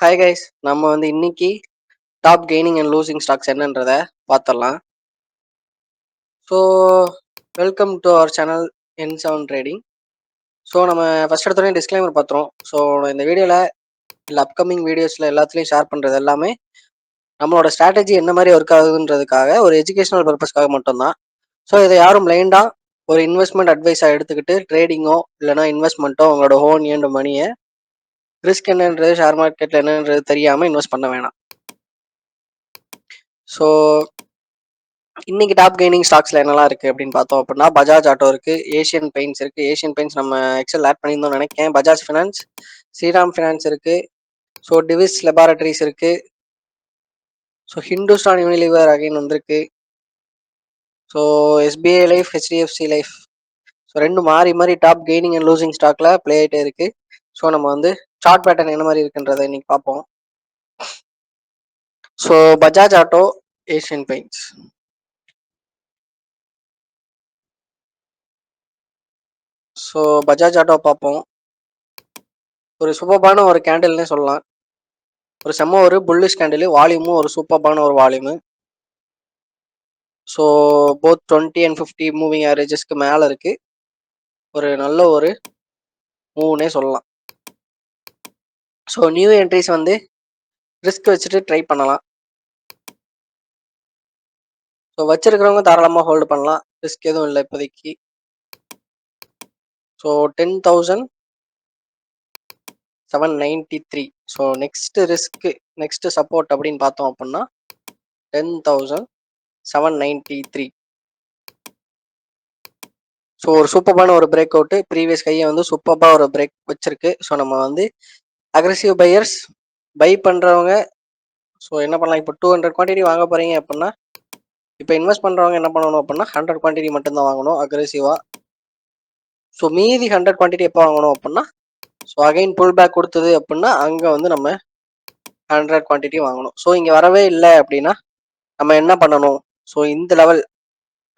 Hi guys நம்ம வந்து இன்னைக்கு top gaining and losing stocks என்னன்றத பார்த்துடலாம். So welcome to our channel N seven trading so நம்ம ஃபஸ்ட் எடுத்தோடனே டிஸ்க்ளைமர் பார்த்துறோம் ஸோ இந்த வீடியோவில் இல்லை அப்கமிங் வீடியோஸில் எல்லாத்துலேயும் ஷேர் பண்ணுறது எல்லாமே நம்மளோட ஸ்ட்ராட்டஜி என்ன மாதிரி ஒர்க் ஆகுதுன்றதுக்காக ஒரு எஜுகேஷனல் பர்பஸ்க்காக மட்டும்தான். ஸோ இதை யாரும் பிளைண்டாக ஒரு இன்வெஸ்ட்மெண்ட் அட்வைஸாக எடுத்துக்கிட்டு ட்ரேடிங்கோ இல்லைனா இன்வெஸ்ட்மெண்ட்டோ உங்களோட ஹோன் ஏண்டு மணியை ரிஸ்க் என்னன்றது ஷேர் மார்க்கெட்டில் என்னன்றது தெரியாமல் இன்வெஸ்ட் பண்ண வேணாம். ஸோ இன்னைக்கு டாப் கெய்னிங் ஸ்டாக்ஸ்ல என்னெல்லாம் இருக்கு அப்படின்னு பார்த்தோம் அப்படின்னா பஜாஜ் ஆட்டோ இருக்கு ஏஷியன் பெயிண்ட்ஸ் இருக்கு. ஏஷியன் பெயிண்ட்ஸ் நம்ம எக்ஸல் ஆட் பண்ணியிருந்தோம் நினைக்கிறேன். பஜாஜ் ஃபினான்ஸ் ஸ்ரீராம் ஃபினான்ஸ் இருக்கு. ஸோ டிவிஸ் லெபார்டரிஸ் இருக்கு. ஸோ ஹிந்துஸ்தான் யூனிலிவர் அகைன் வந்திருக்கு. So SBI Life HDFC Life so ரெண்டு மாறி மாறி டாப் கெய்னிங் அண்ட் லூசிங் ஸ்டாக்ல பிளே ஆகிட்டே இருக்கு. ஸோ நம்ம வந்து சார்ட் பேட்டர்ன் என்ன மாதிரி இருக்குன்றதை இன்னைக்கு பார்ப்போம். So Bajaj Auto Asian Paints so Bajaj Auto பார்ப்போம். ஒரு சூப்பர்பான ஒரு கேண்டில்னே சொல்லலாம். ஒரு செம்ம ஒரு புல்லிஷ் கேண்டில் வால்யூமும் ஒரு சூப்பர்பான ஒரு volume so both twenty and fifty moving ஆவரேஜஸ்க்கு மேலே இருக்குது ஒரு நல்ல ஒரு மூவ்னே சொல்லலாம். ஸோ நியூ என்ட்ரிஸ் வந்து ரிஸ்க் வச்சுட்டு ட்ரை பண்ணலாம். ஸோ வச்சுருக்கிறவங்க தாராளமாக ஹோல்டு பண்ணலாம். ரிஸ்க் எதுவும் இல்லை இப்போதைக்கு. So ten thousand seven ninety three so next risk next support அப்படின்னு பார்த்தோம் அப்படின்னா ten thousand seven ninety three so ஒரு சூப்பர்பான ஒரு பிரேக் அவுட்டு ப்ரீவியஸ் கையை வந்து சூப்பர்பாக ஒரு பிரேக் வச்சிருக்கு. ஸோ நம்ம வந்து அக்ரெசிவ் பையர்ஸ் பை பண்ணுறவங்க ஸோ என்ன பண்ணலாம்? இப்போ டூ ஹண்ட்ரட் குவான்டிட்டி வாங்க போகிறீங்க அப்படின்னா இப்போ இன்வெஸ்ட் பண்ணுறவங்க என்ன பண்ணணும் அப்படின்னா ஹண்ட்ரட் குவான்டிட்டி மட்டும்தான் வாங்கணும் அக்ரெசிவாக ஸோ மீதி ஹண்ட்ரட் குவான்டிட்டி எப்போ வாங்கணும் அப்படின்னா ஸோ அகைன் புல் பேக் கொடுத்தது அப்படின்னா அங்கே வந்து நம்ம ஹண்ட்ரட் குவான்டிட்டி வாங்கணும். ஸோ இங்கே வரவே இல்லை அப்படின்னா நம்ம என்ன பண்ணணும்? ஸோ இந்த லெவல்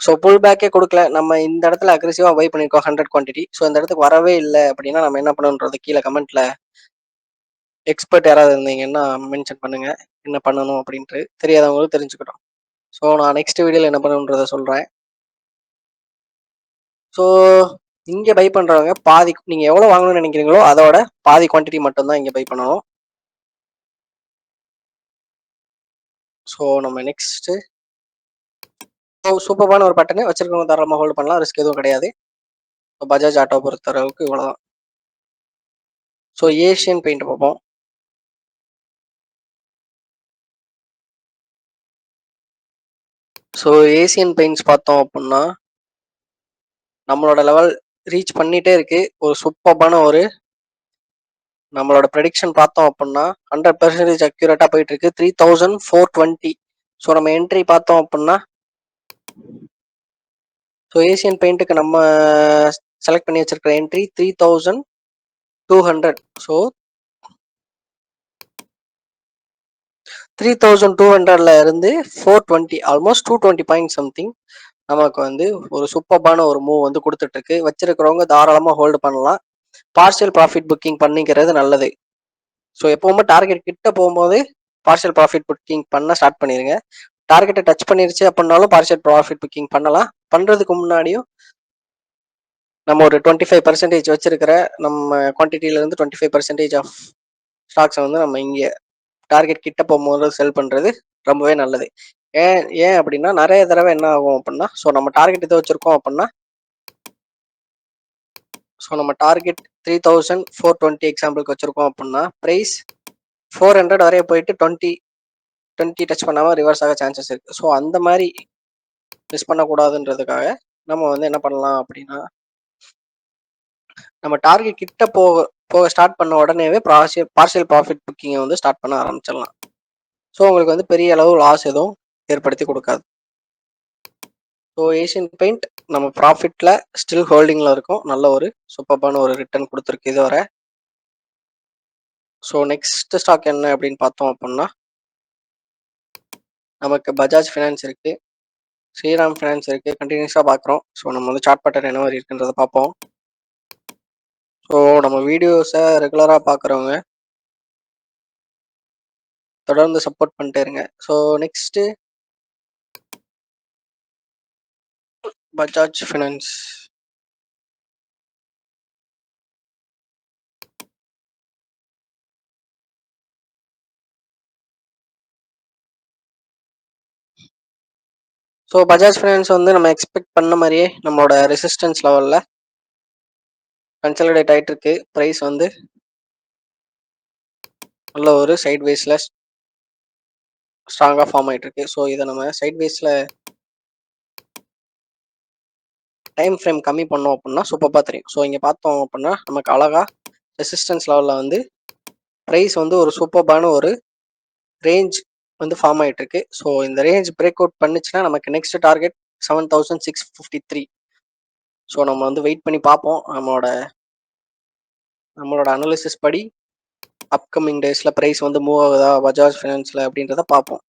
ஸோ புல் பேக்கே கொடுக்கல நம்ம இந்த இடத்துல அக்ரெசிவாக பை பண்ணியிருக்கோம் ஹண்ட்ரட் குவான்டிட்டி ஸோ இந்த இடத்துக்கு வரவே இல்லை அப்படின்னா நம்ம என்ன பண்ணணுன்றது கீழே கமெண்ட்டில் எக்ஸ்பர்ட் யாராவது இருந்தீங்கன்னா மென்ஷன் பண்ணுங்க. என்ன பண்ணணும் அப்படின்ட்டு தெரியாதவங்களும் தெரிஞ்சுக்கிட்டோம் ஸோ நான் நெக்ஸ்ட் வீடியோவில் என்ன பண்ணணுன்றத சொல்கிறேன் ஸோ இங்கே பை பண்ணுறவங்க பாதி நீங்கள் எவ்வளோ வாங்கணும்னு நினைக்கிறீங்களோ அதோட பாதி குவான்டிட்டி மட்டும்தான் இங்கே பை பண்ணணும். ஸோ நம்ம நெக்ஸ்ட்டு ஸோ சூப்பரான ஒரு பட்டனு வச்சிருக்கவங்க தாராளமாக ஹோல்டு பண்ணலாம். ரிஸ்க் எதுவும் கிடையாது. பஜாஜ் ஆட்டோ பொறுத்த அளவுக்கு இவ்வளோதான் ஸோ ஏஷியன் பெயிண்ட் பார்ப்போம். ஸோ ஏசியன் பெயிண்ட்ஸ் பார்த்தோம் அப்படின்னா நம்மளோட லெவல் ரீச் பண்ணிகிட்டே இருக்கு. ஒரு சூப்பர்பான ஒரு நம்மளோட ப்ரெடிக்ஷன் பார்த்தோம் அப்படின்னா ஹண்ட்ரட் பெர்சன்டேஜ் அக்யூரேட்டாக போயிட்டு இருக்கு three thousand four twenty so நம்ம என்ட்ரி பார்த்தோம் அப்படின்னா ஸோ ஏசியன் பெயிண்ட்டுக்கு நம்ம செலக்ட் பண்ணி வச்சிருக்கிற entry three thousand two hundred so three thousand two ஹண்ட்ரட்ல இருந்து four twenty almost two twenty point something நமக்கு வந்து ஒரு சூப்பர்பான ஒரு மூவ் வந்து கொடுத்துட்டு இருக்கு வச்சிருக்கிறவங்க தாராளமாக ஹோல்டு பண்ணலாம். பார்ஷியல் ப்ராஃபிட் புக்கிங் பண்ணிக்கிறது நல்லது. ஸோ எப்பவுமே டார்கெட் கிட்ட போகும்போது பார்ஷியல் ப்ராஃபிட் புக்கிங் பண்ண ஸ்டார்ட் பண்ணிடுங்க டார்கெட்டை டச் பண்ணிருச்சு அப்படின்னாலும் பார்ஷியல் ப்ராஃபிட் புக்கிங் பண்ணலாம். பண்ணுறதுக்கு முன்னாடியும் நம்ம ஒரு டுவெண்ட்டி ஃபைவ் பர்சன்டேஜ் வச்சிருக்கிற நம்ம குவான்டிட்டியிலேருந்து டுவெண்ட்டி ஃபைவ் பர்சன்டேஜ் ஆஃப் ஸ்டாக்ஸை வந்து நம்ம இங்கே டார்கெட் கிட்ட போகும்போது செல் பண்ணுறது ரொம்பவே நல்லது. ஏன் ஏன் அப்படின்னா நிறைய தடவை என்ன ஆகும் அப்படின்னா ஸோ நம்ம டார்கெட் இதை வச்சுருக்கோம் அப்படின்னா ஸோ நம்ம target three thousand four twenty எக்ஸாம்பிளுக்கு வச்சுருக்கோம் அப்படின்னா ப்ரைஸ் ஃபோர் ஹண்ட்ரட் வரைய போயிட்டு டுவெண்ட்டி டுவெண்ட்டி டச் பண்ணாமல் ரிவர்ஸ் ஆக சான்சஸ் இருக்குது ஸோ அந்த மாதிரி மிஸ் பண்ணக்கூடாதுன்றதுக்காக நம்ம வந்து என்ன பண்ணலாம் அப்படின்னா நம்ம டார்கெட் கிட்ட போக போக ஸ்டார்ட் பண்ண உடனேவே ப்ராசியல் பார்சியல் ப்ராஃபிட் புக்கிங்கை வந்து ஸ்டார்ட் பண்ண ஆரம்பிச்சிடலாம். ஸோ உங்களுக்கு வந்து பெரிய அளவு லாஸ் எதுவும் ஏற்படுத்தி கொடுக்காது. ஸோ ஏஷியன் பெயிண்ட் நம்ம ப்ராஃபிட்டில் ஸ்டில் ஹோல்டிங்கில் இருக்கும். நல்ல ஒரு சூப்பர்பான ஒரு ரிட்டர்ன் கொடுத்துருக்கு இதுவரை. ஸோ நெக்ஸ்ட் ஸ்டாக் என்ன அப்படின்னு பார்த்தோம் அப்படின்னா நமக்கு பஜாஜ் ஃபினான்ஸ் இருக்குது ஸ்ரீராம் ஃபினான்ஸ் இருக்குது கண்டினியூஸாக பார்க்குறோம். ஸோ நம்ம வந்து சார்ட் பட்டன் என்ன மாதிரி இருக்குன்றதை பார்ப்போம். வீடியோஸை ரெகுலராக பார்க்குறவங்க தொடர்ந்து சப்போர்ட் பண்ணிட்டே இருங்க. So next Bajaj Finance so Bajaj Finance வந்து நம்ம எக்ஸ்பெக்ட் பண்ண மாதிரியே நம்மளோட ரெசிஸ்டன்ஸ் லெவலில் கன்சல்டேட் ஆகிட்டு இருக்கு. ப்ரைஸ் வந்து நல்ல ஒரு சைட் வைஸில் ஸ்ட்ராங்காக ஃபார்ம் ஆகிட்டு இருக்கு. ஸோ இதை நம்ம சைட் வைஸில் டைம் ஃப்ரேம் கம்மி பண்ணோம் அப்படின்னா சூப்பராக தெரியும். ஸோ இங்கே பார்த்தோம் அப்படின்னா நமக்கு அழகாக ரெசிஸ்டன்ஸ் லெவலில் வந்து ப்ரைஸ் வந்து ஒரு சூப்பர்பான ஒரு ரேஞ்ச் வந்து ஃபார்ம் ஆகிட்டு இருக்கு. ஸோ இந்த ரேஞ்ச் பிரேக் அவுட் பண்ணுச்சுன்னா நமக்கு next target seven thousand six fifty three so நம்ம வந்து வெயிட் பண்ணி பார்ப்போம் நம்மளோட நம்மளோட அனாலிசிஸ் படி அப்கமிங் டேஸில் ப்ரைஸ் வந்து மூவ் ஆகுதா? பஜாஜ் ஃபினான்ஸில் அப்படின்றத பார்ப்போம்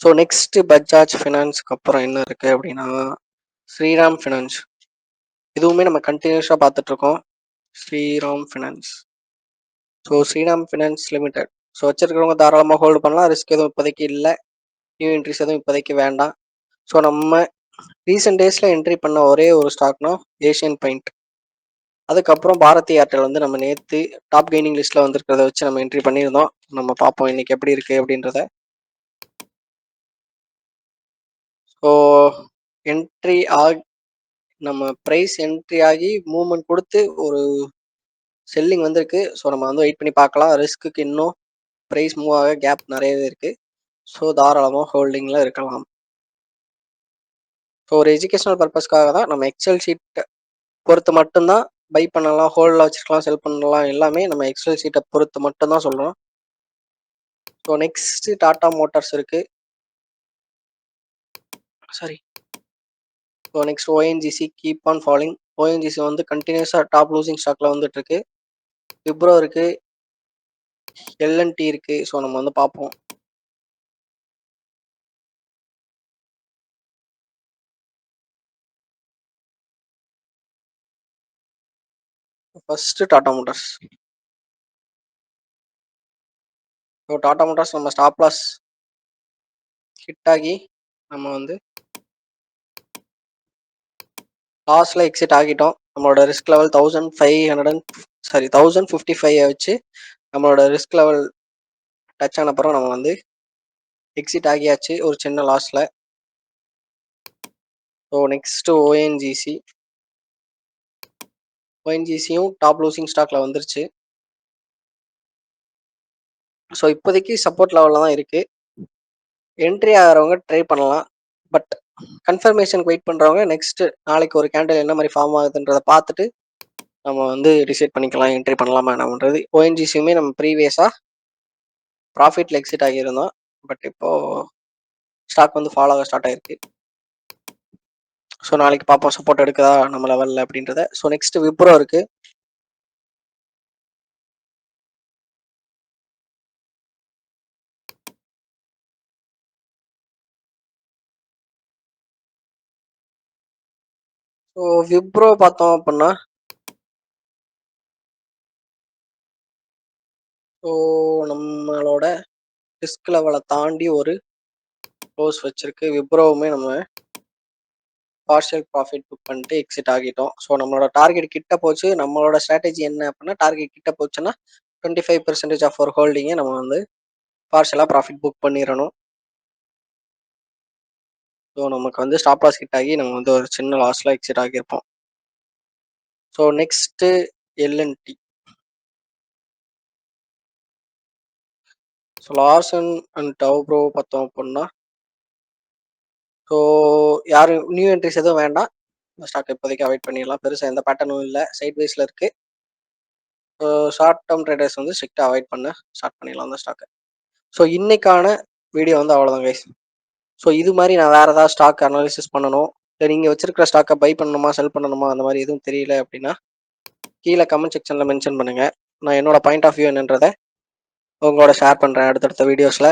ஸோ நெக்ஸ்ட் பஜாஜ் ஃபினான்ஸ்க்கு அப்புறம் என்ன இருக்குது அப்படின்னா ஸ்ரீராம் ஃபினான்ஸ் இதுவுமே நம்ம கண்டினியூஸாக பார்த்துட்ருக்கோம் Shriram Finance so Shriram Finance Limited so வச்சுருக்கிறவங்க தாராளமாக ஹோல்டு பண்ணலாம். ரிஸ்க் எதுவும் இப்போதைக்கு இல்லை. நியூ என்ட்ரிஸ் எதுவும் இப்போதைக்கு வேண்டாம். ஸோ நம்ம ரீசெண்ட் டேஸில் என்ட்ரி பண்ண ஒரே ஒரு ஸ்டாக்னா ஏஷியன் பெயிண்ட் அதுக்கப்புறம் பாரதி ஏர்டெல் வந்து நம்ம நேற்று டாப் கெய்னிங் லிஸ்ட்டில் வந்திருக்கிறத வச்சு நம்ம என்ட்ரி பண்ணியிருந்தோம். நம்ம பார்ப்போம் இன்னைக்கு எப்படி இருக்குது அப்படின்றத. ஸோ என்ட்ரி ஆகி நம்ம ப்ரைஸ் என்ட்ரி ஆகி மூவ்மெண்ட் கொடுத்து ஒரு செல்லிங் வந்திருக்கு. ஸோ நம்ம வந்து வெயிட் பண்ணி பார்க்கலாம். ரிஸ்க்குக்கு இன்னும் ப்ரைஸ் மூவ் ஆக கேப் நிறையவே இருக்குது ஸோ தாராளமாக ஹோல்டிங்கில் இருக்கலாம். ஸோ ஒரு எஜுகேஷனல் பர்பஸ்க்காக தான் நம்ம எக்ஸல் ஷீட்டை பொறுத்து மட்டும்தான் பை பண்ணலாம் ஹோல்டில் வச்சுருக்கலாம் செல் பண்ணலாம் எல்லாமே நம்ம எக்ஸல் ஷீட்டை பொறுத்து மட்டும்தான் சொல்கிறோம் ஸோ நெக்ஸ்ட்டு டாட்டா மோட்டார்ஸ் இருக்குது sorry so next ONGC keep on following ONGC வந்து கண்டினியூஸாக டாப் லூசிங் ஸ்டாக்ல வந்துட்டு இருக்கு. விப்ரோ இருக்கு. எல்என்டி இருக்கு. ஸோ நம்ம வந்து பார்ப்போம். ஃபர்ஸ்ட் டாடா மோட்டார்ஸ் இப்போ டாடா மோட்டார்ஸ் நம்ம ஸ்டாப் லாஸ் ஹிட் ஆகி நம்ம வந்து லாஸ்ட்ல எக்ஸிட் ஆகிட்டோம். நம்மளோட risk level thousand five hundred and sorry thousand fifty five வச்சு நம்மளோட ரிஸ்க் லெவல் டச் ஆன அப்புறம் நம்ம வந்து எக்ஸிட் ஆகியாச்சு ஒரு சின்ன லாஸில் ஸோ நெக்ஸ்ட்டு ஓஎன்ஜிசி ஓஎன்ஜிசியும் டாப் லூசிங் ஸ்டாக்ல வந்துருச்சு. ஸோ இப்போதைக்கு சப்போர்ட் லெவலில் தான் இருக்குது என்ட்ரி ஆகிறவங்க ட்ரை பண்ணலாம். பட் கன்ஃபர்மேஷனுக்கு வெயிட் பண்ணுறவங்க நெக்ஸ்ட் நாளைக்கு ஒரு கேண்டில் என்ன மாதிரி ஃபார்ம் ஆகுதுன்றதை பார்த்துட்டு நம்ம வந்து டிசைட் பண்ணிக்கலாம் என்ட்ரி பண்ணலாமா என்னன்றது ஓஎன்ஜிசியுமே நம்ம ப்ரீவியஸாக ப்ராஃபிட்டில் எக்ஸிட் ஆகியிருந்தோம். பட் இப்போது ஸ்டாக் வந்து ஃபாலோ ஆக ஸ்டார்ட் ஆகிருக்கு ஸோ நாளைக்கு பார்ப்போம் சப்போர்ட் எடுக்குதா நம்ம லெவலில் அப்படின்றத. ஸோ நெக்ஸ்ட் விப்ரோ இருக்கு. ஸோ விப்ரோ பார்த்தோம் அப்படின்னா ஸோ நம்மளோட ரிஸ்க் லெவலை தாண்டி ஒரு க்ளோஸ் வச்சிருக்கு. விப்ரோவுமே நம்ம பார்ஷியல் ப்ராஃபிட் புக் பண்ணிட்டு எக்ஸிட் ஆகிட்டோம். ஸோ நம்மளோட டார்கெட் கிட்ட போச்சு. நம்மளோட ஸ்ட்ராட்டஜி என்ன அப்படின்னா டார்கெட் கிட்ட போச்சுன்னா டுவெண்ட்டி ஃபைவ் பர்சன்டேஜ் ஆஃப் ஒரு ஹோல்டிங்கை நம்ம வந்து பார்ஷலாக ப்ராஃபிட் புக் பண்ணிடணும். ஸோ நமக்கு வந்து ஸ்டாப் லாஸ் ஹிட் ஆகி நம்ம வந்து ஒரு சின்ன லாஸில் exit ஆகியிருப்போம். So next L and T so loss and tau ப்ரோ பார்த்தோம் அப்படின்னா ஸோ யாரும் நியூ என்ட்ரிஸ் எதுவும் வேண்டாம். ஸ்டாக் இப்போதைக்கு அவாய்ட் பண்ணிடலாம். பெருசாக எந்த பேட்டர்னும் இல்லை. சைட் வைஸில் இருக்குது ஸோ ஷார்ட் டேர்ம் ட்ரேடர்ஸ் வந்து ஸ்ட்ரிக்டாக அவாய்ட் பண்ண ஸ்டார்ட் பண்ணிடலாம் அந்த ஸ்டாக்கை ஸோ இன்னைக்கான வீடியோ வந்து அவ்வளோதான் கைஸ் ஸோ இது மாதிரி நான் வேறு ஏதாவது ஸ்டாக் அனாலிசிஸ் பண்ணணும். இல்லை நீங்கள் வச்சிருக்கிற ஸ்டாக்கை பை பண்ணணுமா செல் பண்ணணுமா அந்த மாதிரி எதுவும் தெரியல அப்படின்னா கீழே கமெண்ட் செக்ஷனில் மென்ஷன் பண்ணுங்கள் நான் என்னோட பாயிண்ட் ஆஃப் வியூ என்னன்றதை உங்களோட ஷேர் பண்ணுறேன் அடுத்தடுத்த வீடியோஸில்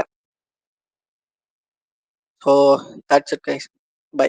so that's it guys bye